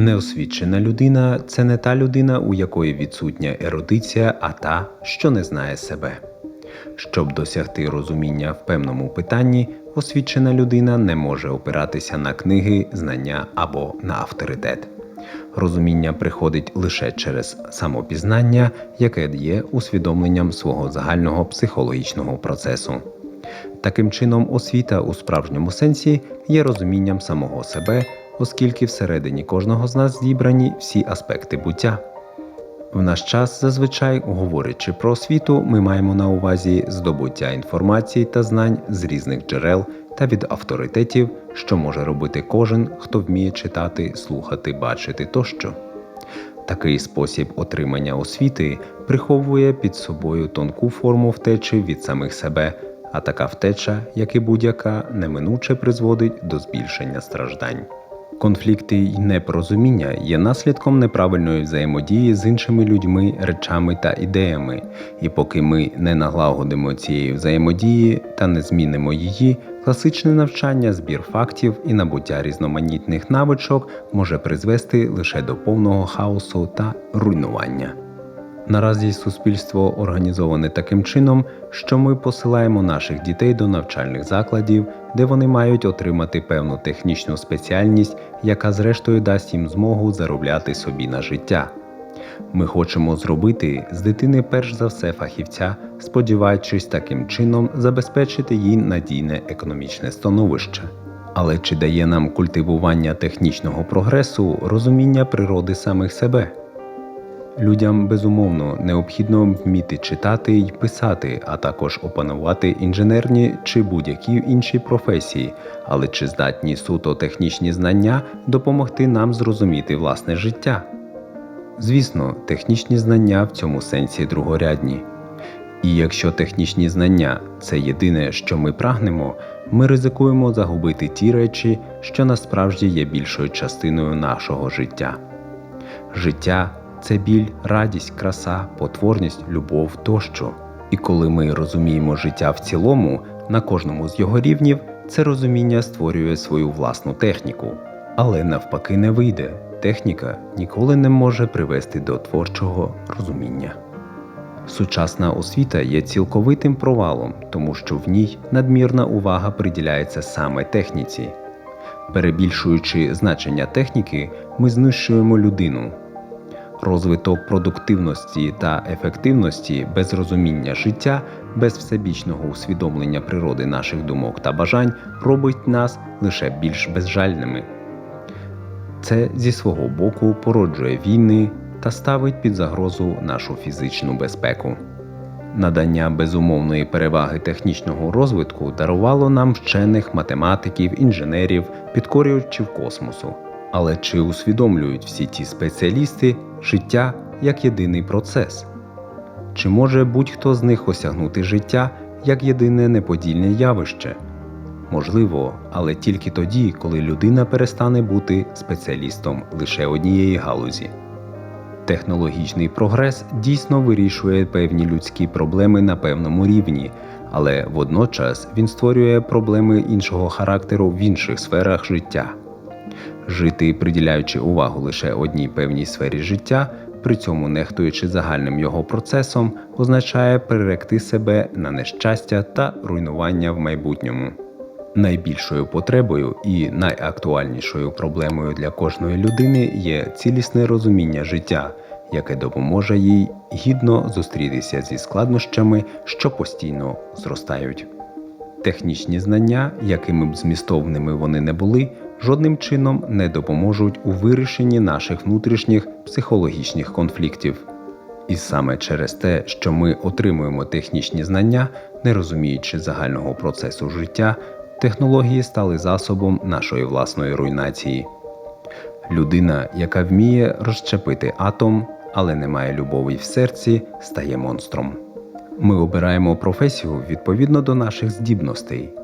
Неосвічена людина це не та людина, у якої відсутня ерудиція, а та, що не знає себе. Щоб досягти розуміння в певному питанні, освічена людина не може опиратися на книги, знання або на авторитет. Розуміння приходить лише через самопізнання, яке є усвідомленням свого загального психологічного процесу. Таким чином, освіта у справжньому сенсі є розумінням самого себе, оскільки всередині кожного з нас зібрані всі аспекти буття. В наш час, зазвичай, говорячи про освіту, ми маємо на увазі здобуття інформації та знань з різних джерел та від авторитетів, що може робити кожен, хто вміє читати, слухати, бачити тощо. Такий спосіб отримання освіти приховує під собою тонку форму втечі від самих себе, а така втеча, як і будь-яка, неминуче призводить до збільшення страждань. Конфлікти й непорозуміння є наслідком неправильної взаємодії з іншими людьми, речами та ідеями, і поки ми не налагодимо цієї взаємодії та не змінимо її, класичне навчання, збір фактів і набуття різноманітних навичок може призвести лише до повного хаосу та руйнування. Наразі суспільство організоване таким чином, що ми посилаємо наших дітей до навчальних закладів, де вони мають отримати певну технічну спеціальність, яка зрештою дасть їм змогу заробляти собі на життя. Ми хочемо зробити з дитини перш за все фахівця, сподіваючись таким чином забезпечити їй надійне економічне становище. Але чи дає нам культивування технічного прогресу розуміння природи самих себе? Людям безумовно необхідно вміти читати й писати, а також опанувати інженерні чи будь-які інші професії, але чи здатні суто технічні знання допомогти нам зрозуміти власне життя? Звісно, технічні знання в цьому сенсі другорядні. І якщо технічні знання це єдине, що ми прагнемо, ми ризикуємо загубити ті речі, що насправді є більшою частиною нашого життя. Життя це біль, радість, краса, потворність, любов тощо. І коли ми розуміємо життя в цілому, на кожному з його рівнів, це розуміння створює свою власну техніку. Але навпаки не вийде. Техніка ніколи не може привести до творчого розуміння. Сучасна освіта є цілковитим провалом, тому що в ній надмірна увага приділяється саме техніці. Перебільшуючи значення техніки, ми знищуємо людину. Розвиток продуктивності та ефективності без розуміння життя, без всебічного усвідомлення природи наших думок та бажань робить нас лише більш безжальними. Це зі свого боку породжує війни та ставить під загрозу нашу фізичну безпеку. Надання безумовної переваги технічного розвитку дарувало нам вчених математиків, інженерів, підкорювачів космосу. Але чи усвідомлюють всі ті спеціалісти життя як єдиний процес? Чи може будь-хто з них осягнути життя як єдине неподільне явище? Можливо, але тільки тоді, коли людина перестане бути спеціалістом лише однієї галузі. Технологічний прогрес дійсно вирішує певні людські проблеми на певному рівні, але водночас він створює проблеми іншого характеру в інших сферах життя. Жити, приділяючи увагу лише одній певній сфері життя, при цьому нехтуючи загальним його процесом, означає приректи себе на нещастя та руйнування в майбутньому. Найбільшою потребою і найактуальнішою проблемою для кожної людини є цілісне розуміння життя, яке допоможе їй гідно зустрітися зі складнощами, що постійно зростають. Технічні знання, якими б змістовними вони не були, жодним чином не допоможуть у вирішенні наших внутрішніх психологічних конфліктів. І саме через те, що ми отримуємо технічні знання, не розуміючи загального процесу життя, технології стали засобом нашої власної руйнації. Людина, яка вміє розщепити атом, але не має любові в серці, стає монстром. Ми обираємо професію відповідно до наших здібностей.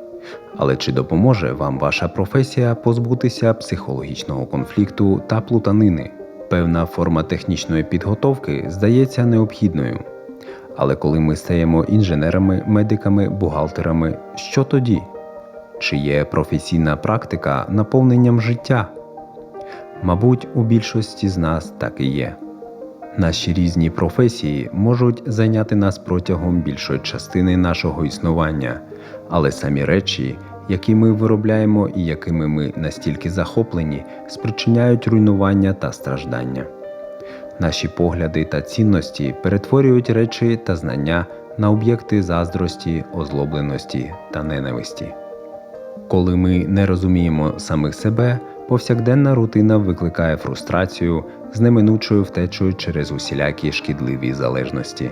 Але чи допоможе вам ваша професія позбутися психологічного конфлікту та плутанини? Певна форма технічної підготовки здається необхідною. Але коли ми стаємо інженерами, медиками, бухгалтерами, що тоді? Чи є професійна практика наповненням життя? Мабуть, у більшості з нас так і є. Наші різні професії можуть зайняти нас протягом більшої частини нашого існування, але самі речі, які ми виробляємо і якими ми настільки захоплені, спричиняють руйнування та страждання. Наші погляди та цінності перетворюють речі та знання на об'єкти заздрості, озлобленості та ненависті. Коли ми не розуміємо самих себе, повсякденна рутина викликає фрустрацію з неминучою втечею через усілякі шкідливі залежності.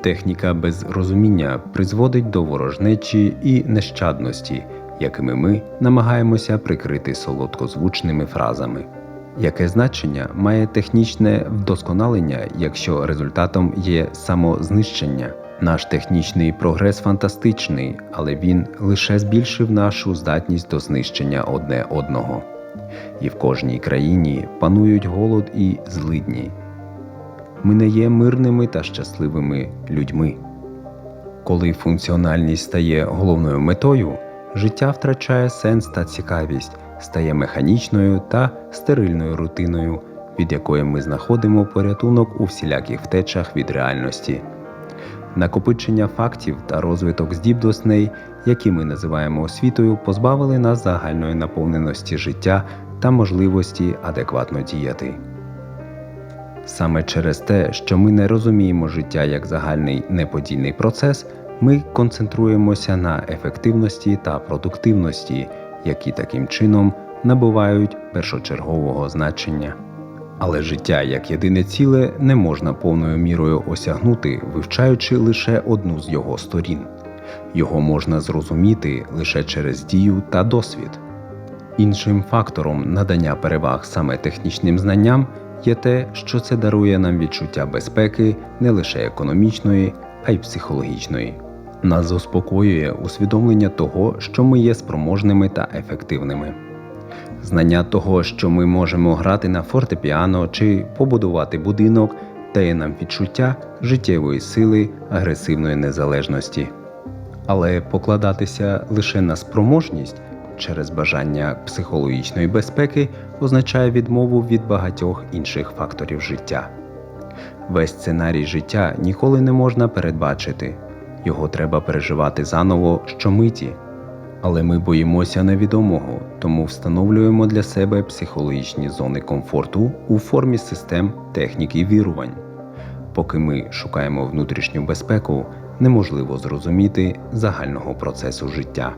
Техніка без розуміння призводить до ворожнечі і нещадності, якими ми намагаємося прикрити солодкозвучними фразами. Яке значення має технічне вдосконалення, якщо результатом є самознищення? Наш технічний прогрес фантастичний, але він лише збільшив нашу здатність до знищення одне одного. І в кожній країні панують голод і злидні. Ми не є мирними та щасливими людьми. Коли функціональність стає головною метою, життя втрачає сенс та цікавість, стає механічною та стерильною рутиною, від якої ми знаходимо порятунок у всіляких втечах від реальності. Накопичення фактів та розвиток здібностей, які ми називаємо освітою, позбавили нас загальної наповненості життя та можливості адекватно діяти. Саме через те, що ми не розуміємо життя як загальний неподільний процес, ми концентруємося на ефективності та продуктивності, які таким чином набувають першочергового значення. Але життя як єдине ціле не можна повною мірою осягнути, вивчаючи лише одну з його сторін. Його можна зрозуміти лише через дію та досвід. Іншим фактором надання переваг саме технічним знанням є те, що це дарує нам відчуття безпеки не лише економічної, а й психологічної. Нас заспокоює усвідомлення того, що ми є спроможними та ефективними. Знання того, що ми можемо грати на фортепіано чи побудувати будинок, дає нам відчуття життєвої сили, агресивної незалежності. Але покладатися лише на спроможність через бажання психологічної безпеки означає відмову від багатьох інших факторів життя. Весь сценарій життя ніколи не можна передбачити, його треба переживати заново щомиті. Але ми боїмося невідомого, тому встановлюємо для себе психологічні зони комфорту у формі систем технік і вірувань. Поки ми шукаємо внутрішню безпеку, неможливо зрозуміти загального процесу життя.